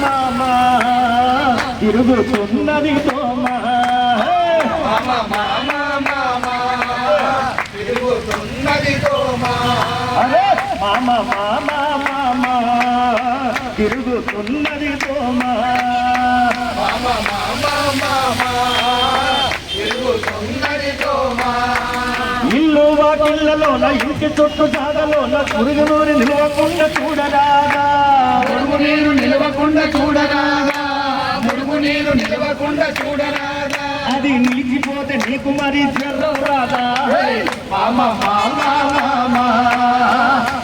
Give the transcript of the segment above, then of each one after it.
మామ తిరుగుతున్నది దోమ అరే మామ మామ మామ తిరుగుతున్నది దోమ ఇల్లు వాకిళ్ళలోన ఇంటి చుట్టూ జాగలోన పురుగునూరి నిలవకుండా చూడరాదా. నిలవకుండా చూడరాదా. మురుగు నీరు నిలవకుండా చూడరాదా. అది నిలిచిపోతే నీకు మరి రాదా? మామ మామ మామ.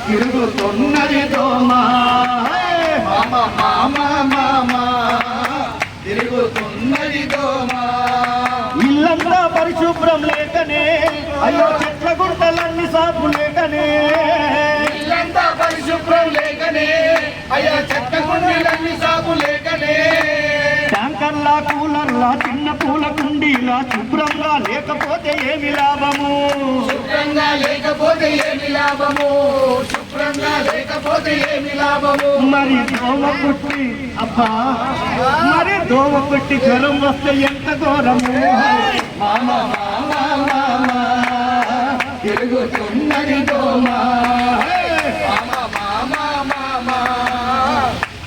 తిరుగుతున్నది దోమ. మామ మామ మామ. తిరుగుతున్నది దోమ. కూలర్లా చిన్న పూల కుండీలా శుభ్రంగా లేకపోతే ఏమి లాభము? శుభ్రంగా లేకపోతే ఏమి లాభము? శుభ్రంగా లేకపోతే ఏమి లాభము? మరి దోమ పుట్టి అబ్బా మరి దోమ పుట్టి జ్వరం వస్తే ఎంత ఘోరము? మామ తిరుగుతున్నది దోమ.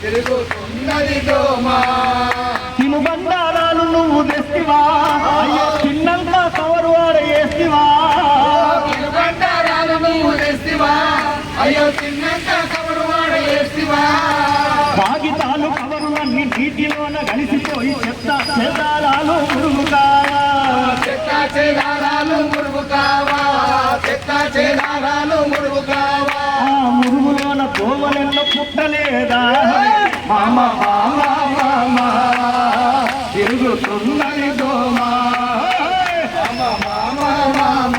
తిరుగుతున్నది దోమ. కాగితాలు కవరులన్నీ నీటిలోన కలిసిపోయి చెత్త చెదారాలు మురుగుతావా? చెత్త చేదారాలు మురుగు కావా చెత్త చేదారాలు మురుగు కావా ఆ మురుగులోన దోమలెన్న పుట్టలేదా? మామ మామ మామ తిరుగుతున్నది దోమ. మామ మామ మామ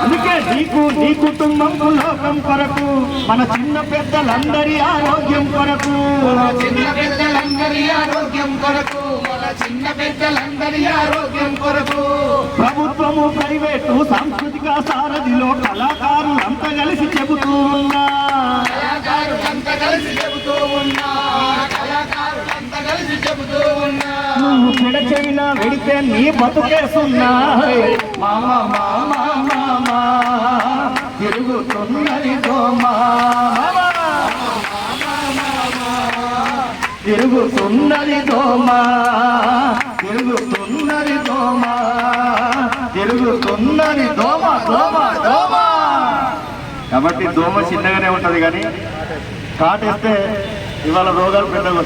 అందుకే నీకు నీ కుటుంబం లోకం కొరకు మన చిన్న పెద్దలందరి ఆరోగ్యం కొరకు. మన చిన్న పెద్దలందరి ఆరోగ్యం కొరకు మన చిన్న పెద్దలందరి ఆరోగ్యం కొరకు. ప్రభుత్వము ప్రైవేటు సాంస్కృతిక సారథిలో కళాకారులంతా ఉన్నా నువ్వు వెడితే నీ బతుకేస్తున్నా మామ మామ మామ తిరుగుతున్నది దోమ. తిరుగుతున్నది దోమా. తిరుగుతున్నది దోమా. తిరుగుతున్నది దోమ దోమ దోమ. కాబట్టి దోమ చిన్నగానే ఉంటది కానీ కాటేస్తే ఇవాళ రోగాలు పెద్దగా